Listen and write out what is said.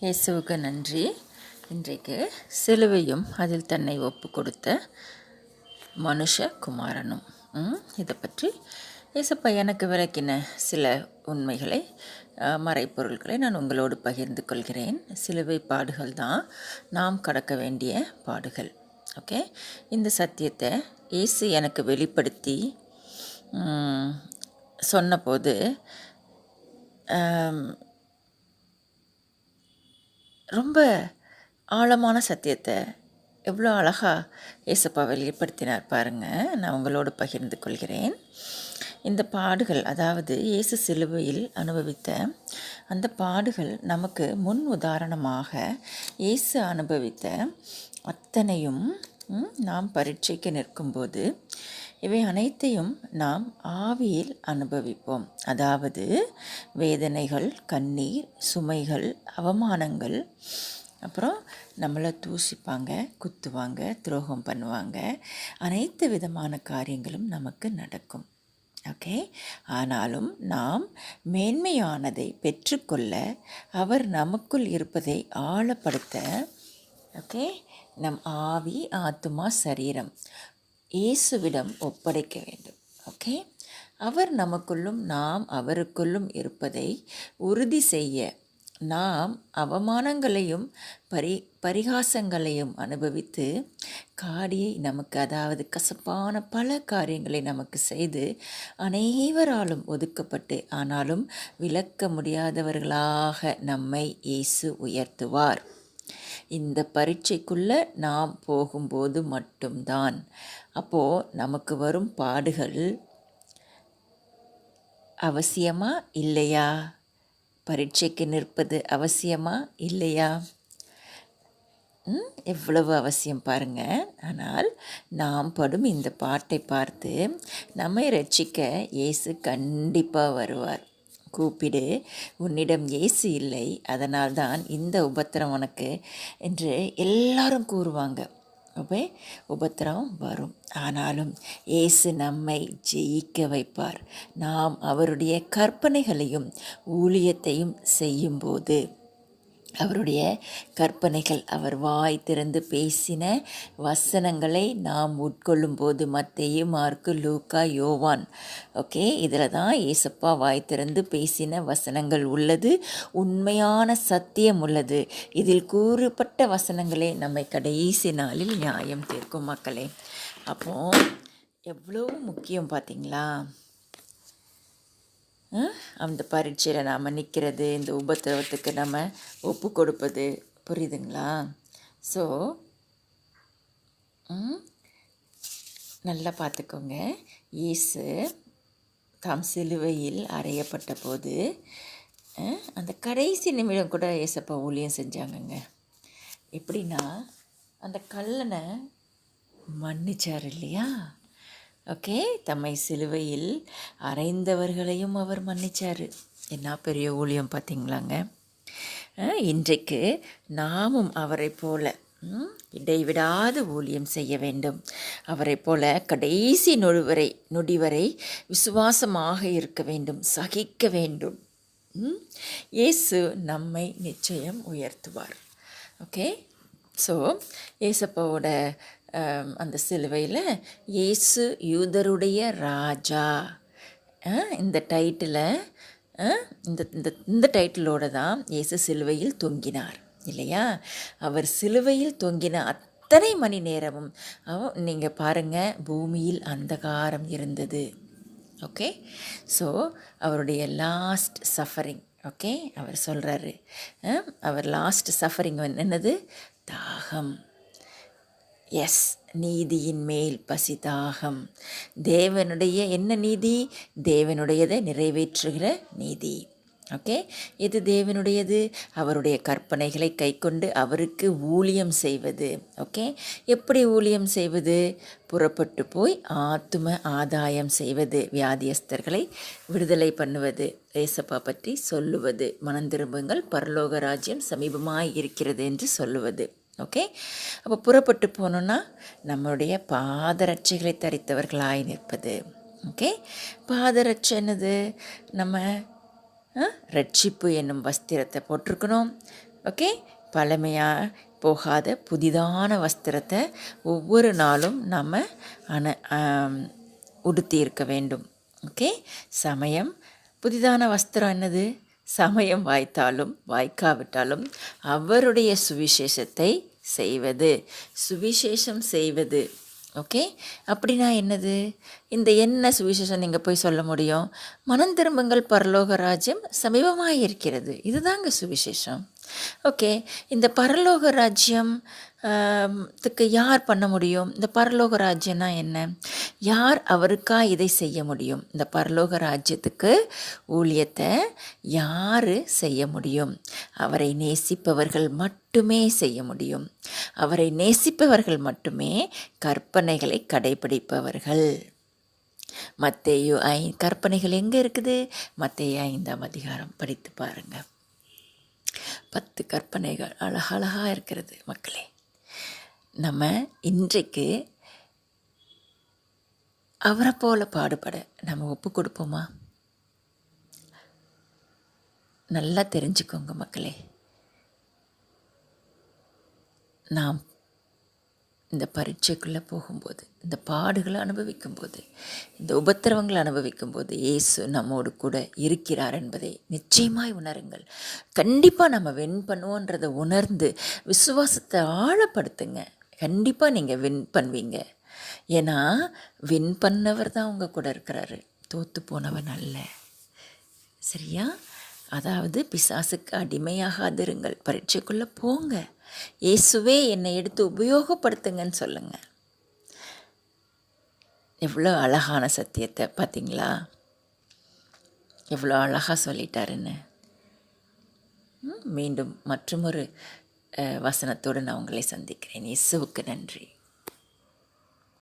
இயேசுவுக்கு நன்றி. இன்றைக்கு சிலுவையும் அதில் தன்னை ஒப்பு கொடுத்த மனுஷகுமாரனும் இதை பற்றி இயேசப்பா எனக்கு விளக்கின சில உண்மைகளை மறைப்பொருள்களை நான் உங்களோடு பகிர்ந்து கொள்கிறேன். சிலுவை பாடுகள் தான் நாம் கடக்க வேண்டிய பாடுகள். ஓகே? இந்த சத்தியத்தை இயேசு எனக்கு வெளிப்படுத்தி சொன்னபோது ரொம்ப ஆழமான சத்தியத்தை எவ்வளோ அழகாக இயேசப்பா வெளிப்படுத்தினார் பாருங்கள் நான் உங்களோடு பகிர்ந்து கொள்கிறேன். இந்த பாடுகள் அதாவது இயேசு சிலுவையில் அனுபவித்த அந்த பாடுகள் நமக்கு முன் உதாரணமாக இயேசு அனுபவித்த அத்தனையும் நாம் பரீட்சைக்கு நிற்கும்போது இவை அனைத்தையும் நாம் ஆவியில் அனுபவிப்போம். அதாவது வேதனைகள் கண்ணீர் சுமைகள் அவமானங்கள் அப்புறம் நம்மளை தூசிப்பாங்க குத்துவாங்க துரோகம் பண்ணுவாங்க. அனைத்து விதமான காரியங்களும் நமக்கு நடக்கும். ஓகே? ஆனாலும் நாம் மேன்மையானதை பெற்றுக்கொள்ள அவர் நமக்குள் இருப்பதை ஆழப்படுத்த ஓகே? நம் ஆவி ஆத்துமா சரீரம் இயேசுவிடம் ஒப்படைக்க வேண்டும். ஓகே? அவர் நமக்குள்ளும் நாம் அவருக்குள்ளும் இருப்பதை உறுதி செய்ய நாம் அவமானங்களையும் பரி பரிகாசங்களையும் அனுபவித்து காடியை நமக்கு அதாவது கசப்பான பல காரியங்களை நமக்கு செய்து அனைவராலும் ஒதுக்கப்பட்டு ஆனாலும் விளக்க முடியாதவர்களாக நம்மை இயேசு உயர்த்துவார். இந்த பரீட்சைக்குள்ளே நாம் போகும்போது மட்டும்தான். அப்போது நமக்கு வரும் பாடுகள் அவசியமா இல்லையா? பரீட்சைக்கு நிற்பது அவசியமா இல்லையா? ம், எவ்வளவு அவசியம் பாருங்க. ஆனால் நாம் படும் இந்த பாட்டை பார்த்து நம்மை ரட்சிக்க இயேசு கண்டிப்பாக வருவார். கூப்பிடு. உன்னிடம் இயேசு இல்லை. அதனால்தான் இந்த உபத்திரம் உனக்கு என்று எல்லாரும் கூறுவாங்க. அப்போ உபத்திரம் வரும். ஆனாலும் இயேசு நம்மை ஜெயிக்க வைப்பார். நாம் அவருடைய கற்பனைகளையும் ஊழியத்தையும் செய்யும்போது அவருடைய கற்பனைகள் அவர் வாய் திறந்து பேசின வசனங்களை நாம் உட்கொள்ளும் போது மத்தேயு மார்க்கு லூக்கா யோவான். ஓகே இதில் தான் ஏசப்பா வாய் திறந்து பேசின வசனங்கள் உள்ளது. உண்மையான சத்தியம் உள்ளது. இதில் கூறுப்பட்ட வசனங்களே நம்மை கடைசி நாளில் நியாயம் தீர்க்கும் மக்களே. அப்போ எவ்வளோ முக்கியம் பார்த்தீங்களா? அந்த பரீட்சையில் நாம் நிற்கிறது இந்த உபத்திரவத்துக்கு நம்ம ஒப்பு கொடுப்பது. புரியுதுங்களா? ஸோ நல்லா பார்த்துக்கோங்க. இயேசு தாம் சிலுவையில் அறையப்பட்ட போது அந்த கடைசி நிமிடம் கூட ஏசப்பா ஊழியம் செஞ்சாங்கங்க. எப்படின்னா அந்த கல்லனை மன்னிச்சார் இல்லையா? ஓகே? தம்மை சிலுவையில் அறைந்தவர்களையும் அவர் மன்னிச்சார். என்ன பெரிய ஊழியம் பார்த்தீங்களாங்க? இன்றைக்கு நாமும் அவரை போல இடைவிடாது ஊழியம் செய்ய வேண்டும். அவரை போல கடைசி நொழுவரை நொடிவரை விசுவாசமாக இருக்க வேண்டும் சகிக்க வேண்டும். ம், இயேசு நம்மை நிச்சயம் உயர்த்துவார். ஓகே? ஸோ ஏசப்பாவோட அந்த சிலுவையில் இயேசு யூதருடைய ராஜா. இந்த டைட்டில் இந்த இந்த இந்த டைட்டிலோட தான் இயேசு சிலுவையில் தொங்கினார் இல்லையா? அவர் சிலுவையில் தொங்கின அத்தனை மணி நேரமும் நீங்கள் பாருங்கள் பூமியில் அந்தகாரம் இருந்தது. ஓகே? ஸோ அவருடைய லாஸ்ட் சஃபரிங் ஓகே? அவர் சொல்கிறாரு அவர் லாஸ்ட் சஃபரிங் என்னது? தாகம். எஸ் நீதியின் மேல் பசி தாகம். தேவனுடைய என்ன நீதி? தேவனுடையதை நிறைவேற்றுகிற நீதி. ஓகே? எது தேவனுடையது? அவருடைய கற்பனைகளை கைக்கொண்டு அவருக்கு ஊழியம் செய்வது. ஓகே? எப்படி ஊழியம் செய்வது? புறப்பட்டு போய் ஆத்தும ஆதாயம் செய்வது. வியாதியஸ்தர்களை விடுதலை பண்ணுவது. ஏசப்பா பற்றி சொல்லுவது. மனந்திரும்புங்கள் பரலோக ராஜ்யம் சமீபமாக இருக்கிறது என்று சொல்லுவது. ஓகே? அப்போ புறப்பட்டு போகணுன்னா நம்மளுடைய பாதரட்சைகளை தரித்தவர்களாய் நிற்பது. ஓகே? பாதரட்சை என்னது? நம்ம ரட்சிப்பு என்னும் வஸ்திரத்தை போட்டிருக்கணும். ஓகே பழமையாக போகாத புதிதான வஸ்திரத்தை ஒவ்வொரு நாளும் நம்ம அண உடுத்தி இருக்க வேண்டும். ஓகே சமயம். புதிதான வஸ்திரம் என்னது? சமயம் வாய்த்தாலும் வாய்க்காவிட்டாலும் அவருடைய சுவிசேஷத்தை செய்வது. சுவிசேஷம் செய்வது ஓகே அப்படின்னா என்னது? இந்த என்ன சுவிசேஷம் நீங்கள் போய் சொல்ல முடியும்? மனம் திரும்புங்கள் பரலோக ராஜ்யம் சமீபமாக இருக்கிறது இதுதாங்க சுவிசேஷம். ஓகே. இந்த பரலோக ராஜ்யம் த்துக்கு யார் பண்ண முடியும்? இந்த பரலோக ராஜ்யம்னா என்ன? யார் அவருக்கா இதை செய்ய முடியும்? இந்த பரலோக ராஜ்யத்துக்கு ஊழியத்தை யார் செய்ய முடியும்? அவரை நேசிப்பவர்கள் மட்டுமே செய்ய முடியும். அவரை நேசிப்பவர்கள் மட்டுமே கற்பனைகளை கடைபிடிப்பவர்கள். மத்தேயு ஐ கற்பனைகள் எங்கே இருக்குது? மத்தேயு ஐந்தாம் அதிகாரம். படித்து பாருங்கள் பத்து கற்பனைகள் அழகழகாக இருக்கிறது மக்களே. நம்ம இன்றைக்கு அவரை போல பாடுபட நம்ம ஒப்பு கொடுப்போமா? நல்லா தெரிஞ்சுக்கோங்க மக்களே. நாம் இந்த பரீட்சைக்குள்ளே போகும்போது இந்த பாடுகளை அனுபவிக்கும் போது இந்த உபத்திரவங்களை அனுபவிக்கும் போது இயேசு நம்மோடு கூட இருக்கிறார் என்பதை நிச்சயமாய் உணருங்கள். கண்டிப்பாக நம்ம வின் பண்ணுவோன்றதை உணர்ந்து விசுவாசத்தை ஆழப்படுத்துங்க. கண்டிப்பாக நீங்கள் வின் பண்ணுவீங்க. ஏன்னா வின் பண்ணவர் தான் உங்கள் கூட இருக்கிறாரு. தோற்று போனவன் அல்ல. சரியா? அதாவது பிசாசுக்கு அடிமையாகாதிருங்கள் பரீட்சைக்குள்ளே போங்க. இயேசுவே என்னை எடுத்து உபயோகப்படுத்துங்கன்னு சொல்லுங்கள் எவ்வளோ அழகான சத்தியத்தை பார்த்தீங்களா எவ்வளோ அழகாக சொல்லிட்டாருன்னு. ம், மீண்டும் மற்றொரு ஒரு வசனத்தோடு நான் உங்களை சந்திக்கிறேன். இயேசுவுக்கு நன்றி.